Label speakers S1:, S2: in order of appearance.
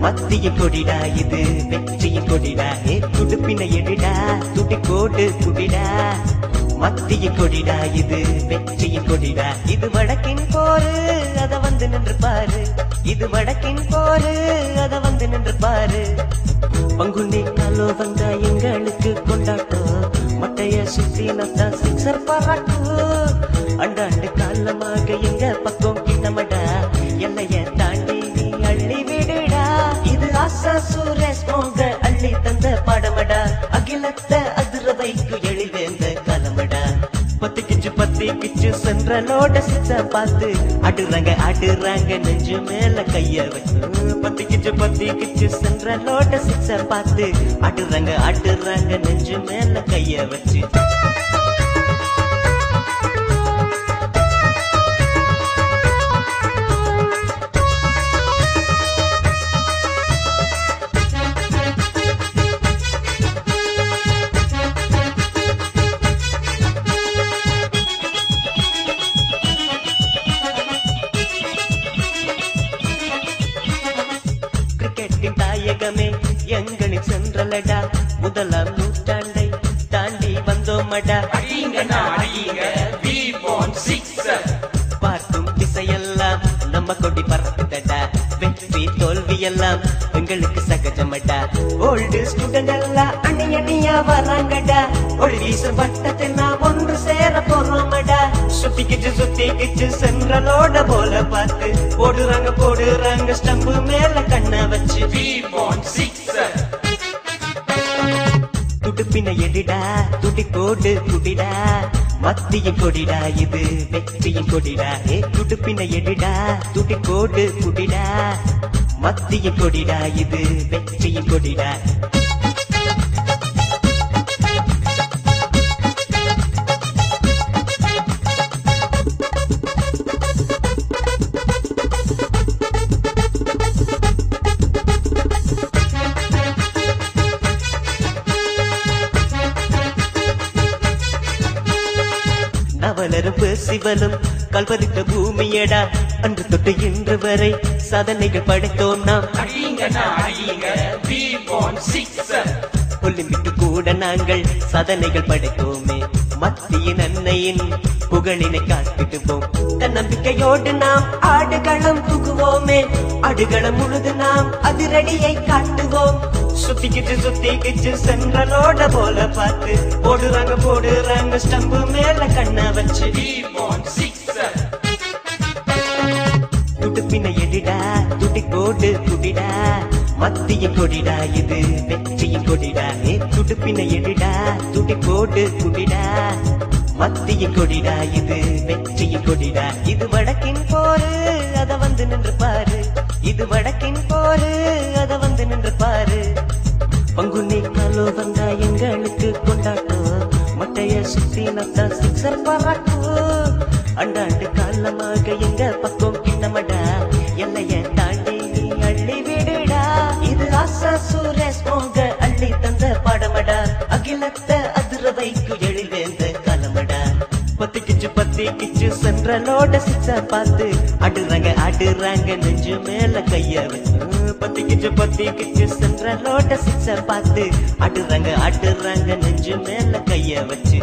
S1: மத்திய கொடிடா இது வெற்றிய கொடிடா ஏ துடுப்பின எடுடா துடி கோடு குடிடா. மத்திய கொடிடா இது வெற்றிய கொடிடா. இது வடக்கின் போரு அத வந்து நின்று பாரு இது வடக்கின் போரு கிச்சு சென்றலோட பார்த்து அடுறாங்க அடுறாங்க நெஞ்சு மேல கைய வச்சு. பத்தி கிச்சு பத்தி கிச்சு சென்றலோட சிச்ச பார்த்து அடுறாங்க அடுறாங்க நெஞ்சு மேல கைய வச்சு. கிரிக்கெட்டின் தாயகமே எங்களின் சென்றலடா முதலாம் நூற்றாண்டை தாண்டி வந்தோமடா. பார்க்கும் திசையெல்லாம் நம்ம கொடி பறக்குதடா. வெற்றி தோல்வி எல்லாம் எங்களுக்கு சகஜமடா. ஓல்டு ஸ்டூடெண்ட் எல்லாம் அணி அணியா வராங்கடா. வீசும் வட்டத்தில் நாம் ஒன்று சேர போறோமடா. சுத்திக்கிச்சு சுத்திக்கிச்சு சென்றலோட போல பார்த்து. போடுறாங்க போடுறாங்க ஸ்டம்பு மேல கண்ண துடுப்பின எடிடா துடி குடிடா. மத்திய கொடிடா இது வெற்றியின் கொடிடா. ஏ துடுப்பின எடிடா துடி குடிடா. மத்திய கொடிடா இது வெற்றியின் கொடிடா. நவலரும் சிவலும் கல்வதித்த பூமியடா. அன்று தொட்டு இன்று வரை சாதனைகள் படைத்தோம் நாம். ஒலிம்பிக்கு கூட நாங்கள் சாதனைகள் படைத்தோமே. மத்தியின் அன்னையின் புகழினை காத்திடுவோம். தன்னம்பிக்கையோடு நாம் ஆடுகளம் புகுவோமே. ஆடுகளம் முழுது நாம் அதிரடியை காட்டுவோம். சுத்திக்கிட்டு சுத்திக்கிச்சு சென்றலோட போல பார்த்து. போடுறாங்க போடுறாங்க ஸ்டம்பு துடுப்பின எடிடா துடி கோடு குடிடா மத்திய கொடிடா இது வெற்றியின் கொடிடா. ஏ துடுப்பின எடிடா துடி கோடு குடிடா மத்திய கொடிடா இது வெற்றியின் கொடிடா. இது வடக்கின் போரு அத வந்து நின்று பாரு. இது வடக்கின் போரு அத வந்து நின்று பாரு. பங்குனி காலோ வந்தா எங்களுக்கு கொண்டாட்டம். கோட்டைய சுத்தி நத்தா சிக்ஸர் பாராட்டும் அண்டாண்டு காலமாக எங்க பக்கம் கிட்டமடா எல்லைய தாண்டி நீ அள்ளி விடுடா. இது ஆசா சூரேஷ் போங்க அள்ளி தந்த பாடமடா. அகிலத்த அதிர வைக்கு எழில்வேந்த பத்திக்கிச்சு பத்திக்கிச்சு சென்றலோட சிச்ச பார்த்து அடுறாங்க அடுறாங்க நெஞ்சு மேல கைய வச்சு. பத்திக்கிச்சு பத்திக்கிச்சு சென்றலோட சிச்ச பார்த்து அடுறாங்க அடுறாங்க நெஞ்சு மேல கைய வச்சு.